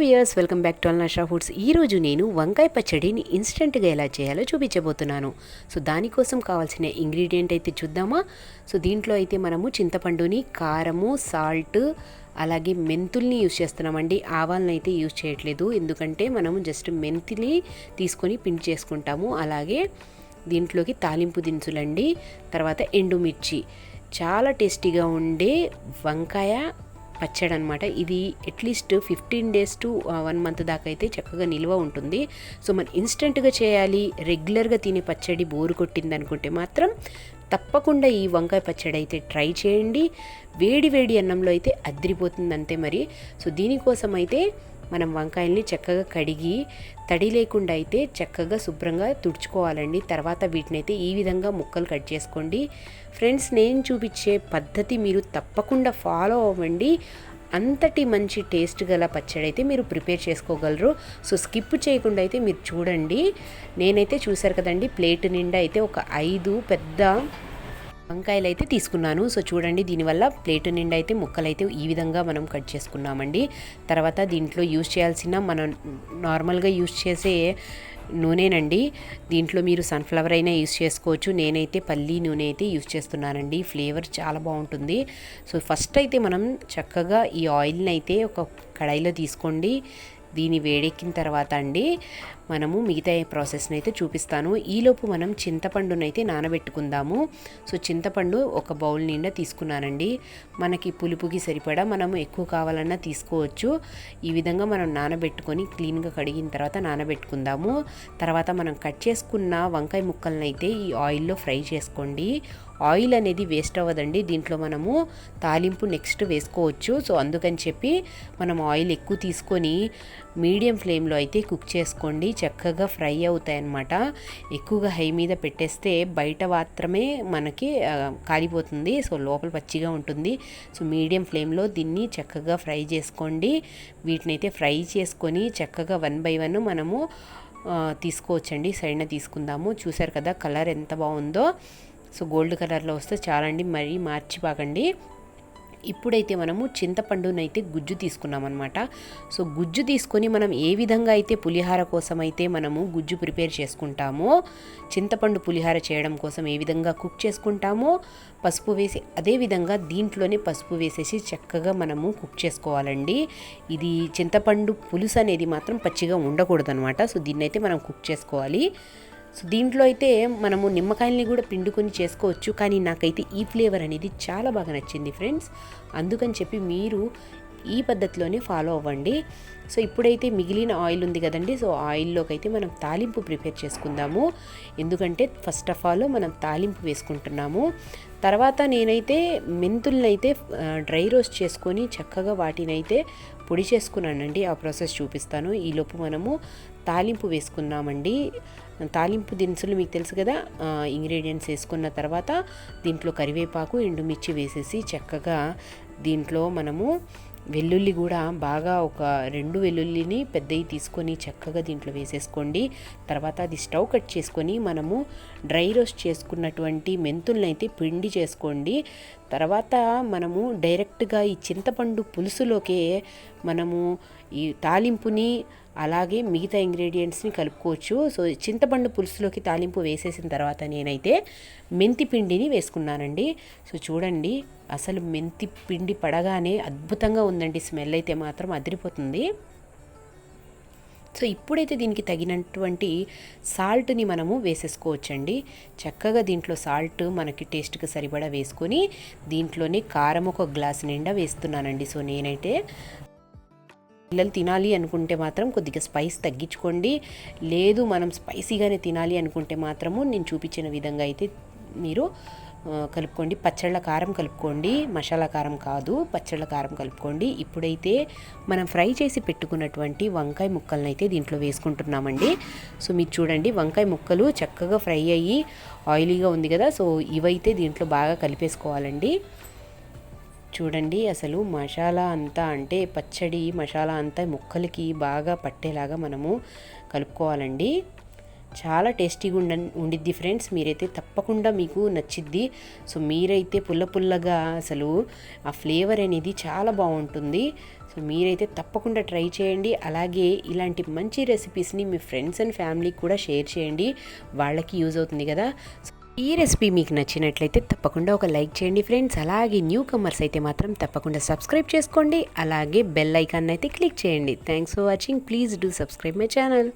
Viewers welcome back to Alnasha foods ఈరోజు నేను వంకాయ పచ్చడిని ఇన్స్టెంట్గా ఎలా చేయాలో చూపించబోతున్నాను. సో దానికోసం కావాల్సిన ఇంగ్రీడియంట్ అయితే చూద్దామా? సో దీంట్లో అయితే మనము చింతపండుని కారము సాల్ట్ అలాగే మెంతుల్ని యూజ్ చేస్తున్నామండి. ఆవాలను అయితే యూజ్ చేయట్లేదు. ఎందుకంటే మనము జస్ట్ మెంతిని తీసుకొని పిండి చేసుకుంటాము. అలాగే దీంట్లోకి తాలింపు దినుసులండి తర్వాత ఎండుమిర్చి. చాలా టేస్టీగా ఉండే వంకాయ పచ్చడి అనమాట ఇది at least fifteen days to one month దాకా అయితే చక్కగా నిల్వ ఉంటుంది. సో మనం ఇన్స్టెంట్గా చేయాలి రెగ్యులర్గా తినే పచ్చడి బోరు కొట్టింది అనుకుంటే మాత్రం తప్పకుండా ఈ వంకాయ పచ్చడి అయితే ట్రై చేయండి. వేడి వేడి అన్నంలో అయితే అద్రిపోతుంది అంతే మరి. సో దీనికోసం అయితే మనం వంకాయల్ని చక్కగా కడిగి తడి లేకుండా అయితే చక్కగా శుభ్రంగా తుడుచుకోవాలండి. తర్వాత వీటిని అయితే ఈ విధంగా ముక్కలు కట్ చేసుకోండి. ఫ్రెండ్స్ నేను చూపించే పద్ధతి మీరు తప్పకుండా ఫాలో అవ్వండి. అంతటి మంచి టేస్ట్ గల పచ్చడి అయితే మీరు ప్రిపేర్ చేసుకోగలరు. సో స్కిప్ చేయకుండా అయితే మీరు చూడండి. నేనైతే చూసారు కదండి ప్లేట్ నిండా అయితే ఒక ఐదు పెద్ద వంకాయలు అయితే తీసుకున్నాను. సో చూడండి దీనివల్ల ప్లేట్ నిండా అయితే ముక్కలు అయితే ఈ విధంగా మనం కట్ చేసుకున్నామండి. తర్వాత దీంట్లో యూజ్ చేయాల్సిన మనం నార్మల్గా యూజ్ చేసే నూనెనండి. దీంట్లో మీరు సన్ఫ్లవర్ అయినా యూస్ చేసుకోవచ్చు. నేనైతే పల్లీ నూనె అయితే యూస్ చేస్తున్నానండి. ఫ్లేవర్ చాలా బాగుంటుంది. సో ఫస్ట్ అయితే మనం చక్కగా ఈ ఆయిల్ని అయితే ఒక కడాయిలో తీసుకోండి. దీని వేడెక్కిన తర్వాత అండి మనము మిగతా ప్రాసెస్ని అయితే చూపిస్తాను. ఈలోపు మనం చింతపండునైతే నానబెట్టుకుందాము. సో చింతపండు ఒక బౌల్ నిండా తీసుకున్నానండి. మనకి పులుపుకి సరిపడా మనం ఎక్కువ కావాలన్నా తీసుకోవచ్చు. ఈ విధంగా మనం నానబెట్టుకొని క్లీన్గా కడిగిన తర్వాత నానబెట్టుకుందాము. తర్వాత మనం కట్ చేసుకున్న వంకాయ ముక్కలను అయితే ఈ ఆయిల్లో ఫ్రై చేసుకోండి. ఆయిల్ అనేది వేస్ట్ అవ్వదండి. దీంట్లో మనము తాలింపు నెక్స్ట్ వేసుకోవచ్చు. సో అందుకని చెప్పి మనం ఆయిల్ ఎక్కువ తీసుకొని మీడియం ఫ్లేమ్లో అయితే కుక్ చేసుకోండి. చక్కగా ఫ్రై అవుతాయి అన్నమాట ఎక్కువగా హై మీద పెట్టేస్తే బయట మాత్రమే మనకి కాలిపోతుంది. సో లోపల పచ్చిగా ఉంటుంది. సో మీడియం ఫ్లేమ్లో దీన్ని చక్కగా ఫ్రై చేసుకోండి. వీటిని అయితే ఫ్రై చేసుకొని చక్కగా వన్ బై వన్ మనము తీసుకోవచ్చండి. సైడ్న తీసుకుందాము. చూసారు కదా కలర్ ఎంత బాగుందో. సో గోల్డ్ కలర్లో వస్తే చాలండి. మరీ మార్చిపోకండి ఇప్పుడైతే మనము చింతపండునైతే గుజ్జు తీసుకున్నామన్నమాట. సో గుజ్జు తీసుకొని మనం ఏ విధంగా అయితే పులిహార కోసం అయితే మనము గుజ్జు ప్రిపేర్ చేసుకుంటామో చింతపండు పులిహార చేయడం కోసం ఏ విధంగా కుక్ చేసుకుంటామో పసుపు వేసి అదే విధంగా దీంట్లోనే పసుపు వేసేసి చక్కగా మనము కుక్ చేసుకోవాలండి. ఇది చింతపండు పులుసు అనేది మాత్రం పచ్చిగా ఉండకూడదు అనమాట సో దీన్నైతే మనం కుక్ చేసుకోవాలి. సో దీంట్లో అయితే మనము నిమ్మకాయల్ని కూడా పిండుకొని చేసుకోవచ్చు కానీ నాకైతే ఈ ఫ్లేవర్ అనేది చాలా బాగా నచ్చింది ఫ్రెండ్స్. అందుకని చెప్పి మీరు ఈ పద్ధతిలోనే ఫాలో అవ్వండి. సో ఇప్పుడైతే మిగిలిన ఆయిల్ ఉంది కదండి సో ఆయిల్లోకి అయితే మనం తాలింపు ప్రిపేర్ చేసుకుందాము. ఎందుకంటే ఫస్ట్ ఆఫ్ ఆల్ మనం తాలింపు వేసుకుంటున్నాము. తర్వాత నేనైతే మెంతుల్ని అయితే డ్రై రోస్ట్ చేసుకొని చక్కగా వాటినైతే పొడి చేసుకున్నానండి. ఆ ప్రాసెస్ చూపిస్తాను. ఈలోపు మనము తాలింపు వేసుకున్నామండి తాలింపు దినుసులు మీకు తెలుసు కదా ఇంగ్రీడియంట్స్ వేసుకున్న తర్వాత దీంట్లో కరివేపాకు ఎండుమిర్చి వేసేసి చక్కగా దీంట్లో మనము వెల్లుల్లి కూడా బాగా ఒక రెండు వెల్లుల్లిని పెద్దవి తీసుకొని చక్కగా దీంట్లో వేసేసుకోండి. తర్వాత అది స్టవ్ కట్ చేసుకొని మనము డ్రై రోస్ట్ చేసుకున్నటువంటి మెంతుల్ని అయితే పిండి చేసుకోండి. తర్వాత మనము డైరెక్ట్గా ఈ చింతపండు పులుసులోకే మనము ఈ తాలింపుని అలాగే మిగతా ఇంగ్రీడియంట్స్ని కలుపుకోవచ్చు. సో చింతపండు పులుసులోకి తాలింపు వేసేసిన తర్వాత నేనైతే మెంతి పిండిని వేసుకున్నానండి. సో చూడండి అసలు మెంతి పిండి పడగానే అద్భుతంగా ఉందండి. స్మెల్ అయితే మాత్రం అదిరిపోతుంది. సో ఇప్పుడైతే దీనికి తగినటువంటి సాల్ట్ని మనము వేసేసుకోవచ్చండి. చక్కగా దీంట్లో సాల్ట్ మనకి టేస్ట్కి సరిపడా వేసుకొని దీంట్లోనే కారం ఒక గ్లాస్ నిండా వేస్తున్నానండి. సో నేనైతే పిల్లలు తినాలి అనుకుంటే మాత్రం కొద్దిగా స్పైస్ తగ్గించుకోండి. లేదు మనం స్పైసీగానే తినాలి అనుకుంటే మాత్రము నేను చూపించిన విధంగా అయితే మీరు కలుపుకోండి. పచ్చళ్ళ కారం కలుపుకోండి. మసాలా కారం కాదు పచ్చళ్ళ కారం కలుపుకోండి. ఇప్పుడైతే మనం ఫ్రై చేసి పెట్టుకున్నటువంటి వంకాయ ముక్కలను అయితే దీంట్లో వేసుకుంటున్నామండి. సో మీరు చూడండి వంకాయ ముక్కలు చక్కగా ఫ్రై అయ్యి ఆయిలీగా ఉంది కదా. సో ఇవైతే దీంట్లో బాగా కలిపేసుకోవాలండి. చూడండి అసలు మసాలా అంతా అంటే పచ్చడి మసాలా అంతా ముక్కలకి బాగా పట్టేలాగా మనము కలుపుకోవాలండి. చాలా టేస్టీగా ఉండ ఉండిద్ది ఫ్రెండ్స్. మీరైతే తప్పకుండా మీకు నచ్చిద్ది. సో మీరైతే పుల్ల పుల్లగా అసలు ఆ ఫ్లేవర్ అనేది చాలా బాగుంటుంది. సో మీరైతే తప్పకుండా ట్రై చేయండి. అలాగే ఇలాంటి మంచి రెసిపీస్ని మీ ఫ్రెండ్స్ అండ్ ఫ్యామిలీకి కూడా షేర్ చేయండి. వాళ్ళకి యూజ్ అవుతుంది కదా. ఈ రెసిపీ మీకు నచ్చినట్లయితే తప్పకుండా ఒక లైక్ చేయండి ఫ్రెండ్స్. అలాగే న్యూ కమర్స్ అయితే మాత్రం తప్పకుండా సబ్స్క్రైబ్ చేసుకోండి. అలాగే బెల్ ఐకాన్ అయితే క్లిక్ చేయండి. Thanks for watching. Please do subscribe my channel.